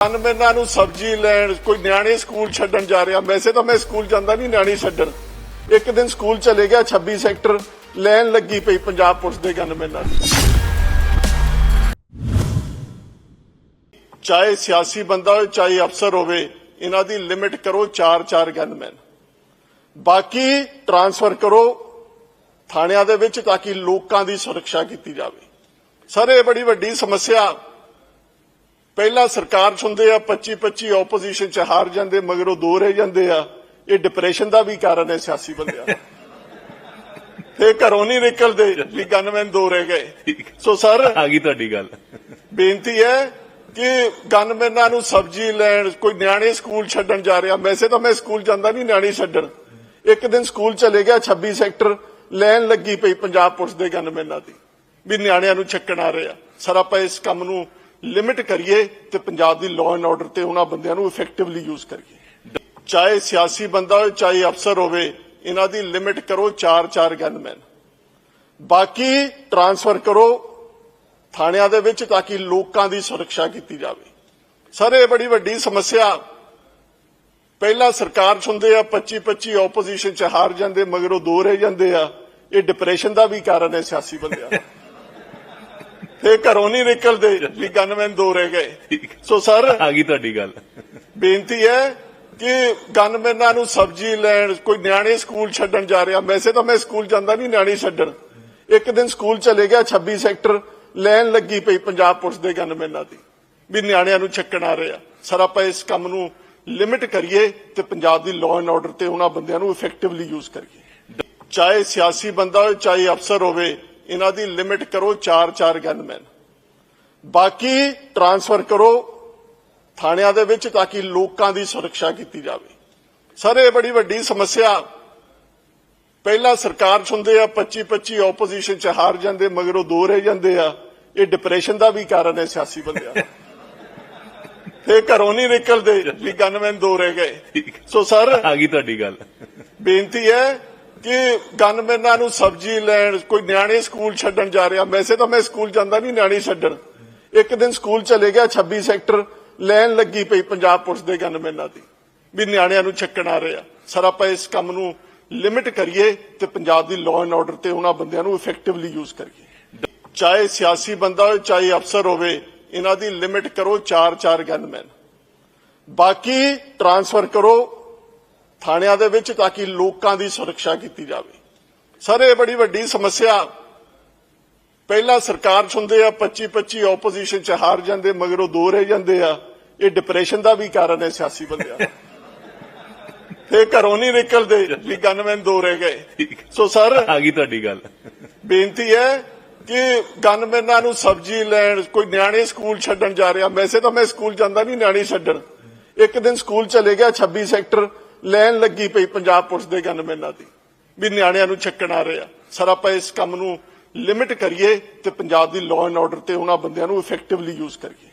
ਅਨਮਨਾਂ ਨੂੰ ਸਬਜ਼ੀ ਲੈਣ, ਕੋਈ ਨਿਆਣੇ ਸਕੂਲ ਛੱਡਣ ਜਾ ਰਿਹਾ। ਵੈਸੇ ਤਾਂ ਮੈਂ ਸਕੂਲ ਜਾਂਦਾ ਨਹੀਂ ਨਿਆਣੇ ਛੱਡਣ। ਇੱਕ ਦਿਨ ਸਕੂਲ ਚਲੇ ਗਿਆ 26 ਸੈਕਟਰ ਲੈਣ ਲੱਗੀ ਪਈ ਪੰਜਾਬ ਪੁਲਿਸ ਦੇ ਗਨਮੈਨਾਂ ਦੀ ਚਾਹੇ ਸਿਆਸੀ ਬੰਦਾ ਹੋਵੇ, ਚਾਹੇ ਅਫਸਰ ਹੋਵੇ, ਇਹਨਾਂ ਦੀ ਲਿਮਿਟ ਕਰੋ 4-4 ਗਨਮੈਨ ਬਾਕੀ ਟ੍ਰਾਂਸਫਰ ਕਰੋ ਥਾਣਿਆਂ ਦੇ ਵਿੱਚ ਤਾਂ ਕਿ ਲੋਕਾਂ ਦੀ ਸੁਰੱਖਿਆ ਕੀਤੀ ਜਾਵੇ। ਸਰ, ਇਹ ਬੜੀ ਵੱਡੀ ਸਮੱਸਿਆ ਪਹਿਲਾਂ ਸਰਕਾਰ ਚ ਹੁੰਦੇ ਆ 25 25 ਆਪੋਜੀਸ਼ਨ ਚ ਹਾਰ ਜਾਂਦੇ ਮਗਰੋਂ ਦੋ ਰਹਿ ਜਾਂਦੇ ਆ। ਇਹ ਡਿਪਰੈਸ਼ਨ ਦਾ ਵੀ ਕਾਰਨ ਹੈ ਸਿਆਸੀ ਬੰਦਿਆਂ ਦਾ। ਤੇ ਘਰੋਂ ਨਹੀਂ ਨਿਕਲਦੇ ਵੀ ਗਨਮੈਨ ਦੋ ਰਹਿ ਗਏ। ਸੋ ਸਰ ਆ ਗਈ ਤੁਹਾਡੀ ਗੱਲ। ਬੇਨਤੀ ਹੈ ਕਿ ਗਨਮੈਨਾਂ ਨੂੰ ਸਬਜ਼ੀ ਲੈਣ ਕੋਈ ਨਿਆਣੇ ਸਕੂਲ ਛੱਡਣ ਜਾ ਰਿਹਾ। ਵੈਸੇ ਤਾਂ ਮੈਂ ਸਕੂਲ ਜਾਂਦਾ ਨਹੀਂ ਨਿਆਣੇ ਛੱਡਣ। ਇੱਕ ਦਿਨ ਸਕੂਲ ਚਲੇ ਗਿਆ 26 ਸੈਕਟਰ ਲੈਣ ਲੱਗੀ ਪਈ ਪੰਜਾਬ ਪੁਲਿਸ ਦੇ ਗਨਮੈਨਾਂ ਦੀ ਵੀ ਨਿਆਣਿਆਂ ਨੂੰ ਛੱਕਣ ਆ ਰਿਹਾ ਸਰ ਆਪਾਂ ਇਸ ਕੰਮ ਨੂੰ ਲਿਮਿਟ ਕਰੀਏ ਤੇ ਪੰਜਾਬ ਦੀ ਲਾਅ ਐਂਡ ਆਰਡਰ ਤੇ ਉਹਨਾਂ ਬੰਦਿਆਂ ਨੂੰ ਇਫੈਕਟਿਵਲੀ ਯੂਜ਼ ਕਰੀਏ। ਚਾਹੇ ਸਿਆਸੀ ਬੰਦਾ ਹੋਵੇ, ਚਾਹੇ ਅਫਸਰ ਹੋਵੇ, ਇਹਨਾਂ ਦੀ ਲਿਮਿਟ ਕਰੋ 4-4 ਗਨਮੈਨ ਬਾਕੀ ਟ੍ਰਾਂਸਫਰ ਕਰੋ ਥਾਣਿਆਂ ਦੇ ਵਿੱਚ ਤਾਂ ਕਿ ਲੋਕਾਂ ਦੀ ਸੁਰੱਖਿਆ ਕੀਤੀ ਜਾਵੇ। ਸਰ, ਇਹ ਬੜੀ ਵੱਡੀ ਸਮੱਸਿਆ। ਪਹਿਲਾਂ ਸਰਕਾਰ ਚ ਹੁੰਦੇ ਆ 25 25 ਆਪੋਜੀਸ਼ਨ ਚ ਹਾਰ ਜਾਂਦੇ, ਮਗਰ ਉਹ ਦੋ ਰਹਿ ਜਾਂਦੇ ਆ। ਇਹ ਡਿਪਰੈਸ਼ਨ ਦਾ ਵੀ ਕਾਰਨ ਹੈ ਸਿਆਸੀ ਬੰਦਿਆਂ ਦਾ। ਤੇ ਘਰੋਂ ਨਹੀਂ ਨਿਕਲਦੇ ਵੀ ਗਨਮੈਨ ਦੋ ਰਹਿ ਗਏ ਸੋ ਸਰ ਆ ਗਈ ਤੁਹਾਡੀ ਗੱਲ। ਬੇਨਤੀ ਹੈ ਕਿ ਗਨਮੈਨਾਂ ਨੂੰ ਸਬਜ਼ੀ ਲੈਣ ਕੋਈ ਨਿਆਣੇ ਸਕੂਲ ਛੱਡਣ ਜਾ ਰਿਹਾ। ਵੈਸੇ ਤਾਂ ਮੈਂ ਸਕੂਲ ਜਾਂਦਾ ਨਹੀਂ ਨਿਆਣੇ ਛੱਡਣ। ਇੱਕ ਦਿਨ ਸਕੂਲ ਚਲੇ ਗਿਆ 26 ਸੈਕਟਰ ਲੈਣ ਲੱਗੀ ਪਈ ਪੰਜਾਬ ਪੁਲਿਸ ਦੇ ਗਨਮੈਨਾਂ ਦੀ ਵੀ ਨਿਆਣਿਆਂ ਨੂੰ ਛੱਕਣ ਆ ਰਿਹਾ ਸਰ ਆਪਾਂ ਇਸ ਕੰਮ ਨੂੰ ਲਿਮਿਟ ਕਰੀਏ ਤੇ ਪੰਜਾਬ ਦੀ ਲਾਅ ਐਂਡ ਆਰਡਰ ਤੇ ਉਹਨਾਂ ਬੰਦਿਆਂ ਨੂੰ ਇਫੈਕਟਿਵਲੀ ਯੂਜ਼ ਕਰੀਏ। ਚਾਹੇ ਸਿਆਸੀ ਬੰਦਾ ਹੋਵੇ ਚਾਹੇ ਅਫਸਰ ਹੋਵੇ ਇਹਨਾਂ ਦੀ ਲਿਮਿਟ ਕਰੋ 4-4 ਗਨਮੈਨ ਬਾਕੀ ਟ੍ਰਾਂਸਫਰ ਕਰੋ ਥਾਣਿਆਂ ਦੇ ਵਿੱਚ ਤਾਂ ਕਿ ਲੋਕਾਂ ਦੀ ਸੁਰੱਖਿਆ ਕੀਤੀ ਜਾਵੇ। ਸਰ ਇਹ ਬੜੀ ਵੱਡੀ ਸਮੱਸਿਆ। ਪਹਿਲਾਂ ਸਰਕਾਰ ਚ ਹੁੰਦੇ ਆ 25 25 ਆਪੋਜੀਸ਼ਨ ਚ ਹਾਰ ਜਾਂਦੇ ਮਗਰੋਂ ਦੋ ਰਹਿ ਜਾਂਦੇ ਆ। ਇਹ ਡਿਪਰੈਸ਼ਨ ਦਾ ਵੀ ਕਾਰਨ ਹੈ ਸਿਆਸੀ ਬੰਦਿਆਂ ਦਾ। ਤੇ ਘਰੋਂ ਨਹੀਂ ਨਿਕਲਦੇ ਵੀ ਗਨਮੈਨ ਦੋ ਰਹਿ ਗਏ। ਸੋ ਸਰ ਆ ਗਈ ਤੁਹਾਡੀ ਗੱਲ। ਬੇਨਤੀ ਹੈ ਕਿ ਗਨਮੈਨਾਂ ਨੂੰ ਸਬਜ਼ੀ ਲੈਣ, ਕੋਈ ਨਿਆਣੇ ਸਕੂਲ ਛੱਡਣ ਜਾ ਰਿਹਾ। ਵੈਸੇ ਤਾਂ ਮੈਂ ਸਕੂਲ ਜਾਂਦਾ ਨਹੀਂ ਨਿਆਣੇ ਛੱਡਣ। ਇੱਕ ਦਿਨ ਸਕੂਲ ਚਲੇ ਗਿਆ 26 ਸੈਕਟਰ ਲੈਣ ਲੱਗੀ ਪਈ ਪੰਜਾਬ ਪੁਲਿਸ ਦੇ ਗਨਮੈਨਾਂ ਦੀ, ਵੀ ਨਿਆਣਿਆਂ ਨੂੰ ਛੱਕਣ ਆ ਰਿਹਾ ਸਰ, ਆਪਾਂ ਇਸ ਕੰਮ ਨੂੰ ਲਿਮਿਟ ਕਰੀਏ ਤੇ ਪੰਜਾਬ ਦੀ ਲਾਅ ਐਂਡ ਆਰਡਰ ਤੇ ਉਹਨਾਂ ਬੰਦਿਆਂ ਨੂੰ ਇਫੈਕਟਿਵਲੀ ਯੂਜ਼ ਕਰੀਏ। ਚਾਹੇ ਸਿਆਸੀ ਬੰਦਾ ਹੋਵੇ, ਚਾਹੇ ਅਫਸਰ ਹੋਵੇ, ਇਹਨਾਂ ਦੀ ਲਿਮਿਟ ਕਰੋ 4-4 ਗਨਮੈਨ। ਬਾਕੀ ਟ੍ਰਾਂਸਫਰ ਕਰੋ ਥਾਣਿਆਂ ਦੇ ਵਿੱਚ ਤਾਂ ਕਿ ਲੋਕਾਂ ਦੀ ਸੁਰੱਖਿਆ ਕੀਤੀ ਜਾਵੇ। ਸਰ ਇਹ ਬੜੀ ਵੱਡੀ ਸਮੱਸਿਆ। ਪਹਿਲਾਂ ਸਰਕਾਰ ਹੁੰਦੇ ਆ 25 25 ਆਪੋਜੀਸ਼ਨ ਚ ਹਾਰ ਜਾਂਦੇ ਮਗਰੋਂ ਦੋ ਰਹਿ ਜਾਂਦੇ ਆ। ਇਹ ਡਿਪਰੈਸ਼ਨ ਦਾ ਵੀ ਕਾਰਨ ਹੈ ਸਿਆਸੀ ਬੰਦਿਆਂ ਦਾ। ਤੇ ਘਰੋਂ ਨਹੀਂ ਨਿਕਲਦੇ ਵੀ ਗਨਮੈਨ ਦੋ ਰਹਿ ਗਏ। ਸੋ ਸਰ ਆ ਗਈ ਤੁਹਾਡੀ ਗੱਲ। ਬੇਨਤੀ ਹੈ ਕਿ ਗਨਮੈਨਾਂ ਨੂੰ ਸਬਜ਼ੀ ਲੈਣ ਕੋਈ ਨਿਆਣੇ ਸਕੂਲ ਛੱਡਣ ਜਾ ਰਿਹਾ। ਵੈਸੇ ਤਾਂ ਮੈਂ ਸਕੂਲ ਜਾਂਦਾ ਨਹੀਂ ਨਿਆਣੇ ਛੱਡਣ। ਇੱਕ ਦਿਨ ਸਕੂਲ ਚਲੇ ਗਿਆ 26 ਸੈਕਟਰ। ਲੈਣ ਲੱਗੀ ਪਈ ਪੰਜਾਬ ਪੁਲਿਸ ਦੇ ਗਨਮੈਨਾਂ ਦੀ, ਵੀ ਨਿਆਣਿਆਂ ਨੂੰ ਛੱਕਣ ਆ ਰਿਹਾ ਸਰ, ਆਪਾਂ ਇਸ ਕੰਮ ਨੂੰ ਲਿਮਿਟ ਕਰੀਏ ਤੇ ਪੰਜਾਬ ਦੀ ਲਾਅ ਐਂਡ ਆਰਡਰ ਤੇ ਉਹਨਾਂ ਬੰਦਿਆਂ ਨੂੰ ਇਫੈਕਟਿਵਲੀ ਯੂਜ਼ ਕਰੀਏ।